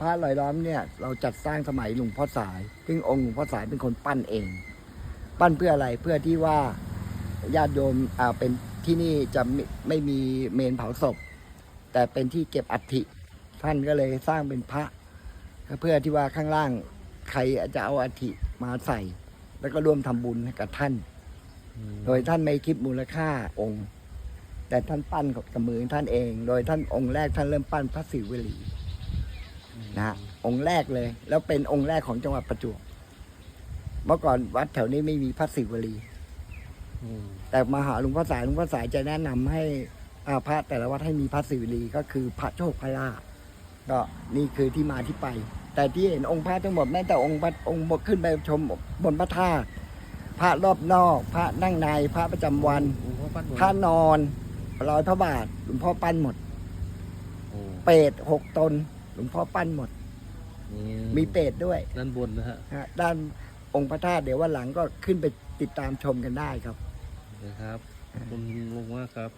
พระลอยล้อมเนี่ยเราจัดสร้างสมัยหลวงพ่อสาย ซึ่งองค์หลวงพ่อสายเป็นคนปั้นเอง ปั้นเพื่ออะไรเพื่อที่ว่าญาติโยมอ่าเป็นที่นี่จะไม่ไม่มีเมนเผาศพ แต่เป็นที่เก็บอัฐิท่านก็เลยสร้างเป็นพระ เพื่อที่ว่าข้างล่างใครจะเอาอัฐิมาใส่ แล้วก็ร่วมทำบุญกับท่าน โดยท่านไม่คิดมูลค่าองค์ แต่ท่านปั้นกับมือท่านเอง โดยท่านองค์แรกท่านเริ่มปั้นพระศิวลี นะฮะองค์แรกเลย แล้วเป็นองค์แรกของจังหวัดประจวบเมื่อก่อนวัดแถวนี้ไม่มีพระศิวลี อืมแต่มาหาหลวงพ่อสายหลวงพ่อสายจะแนะนำให้อ่าพระแต่ละวัดให้มีพระศิวลีก็คือพระโชคพระลาภก็นี่คือที่มาที่ไป แต่ที่เห็นองค์พระทั้งหมดแม้แต่องค์พระองค์บขึ้นไปชมบนพระธาตุพระรอบนอก พระนั่งในพระประจำวัน หลวงพ่อปั้นหมดพระนอนร้อยพระบาทหลวงพ่อปั้นหมด โอ้เปรตหกตน หลวงพ่อปั้นหมด อืมีเปรตด้วยด้านบนนะฮะฮะด้านองค์พระธาตุเดี๋ยววันหลังก็ขึ้นไปติดตามชมกันได้ครับนะครับขอบคุณลุงมากครับ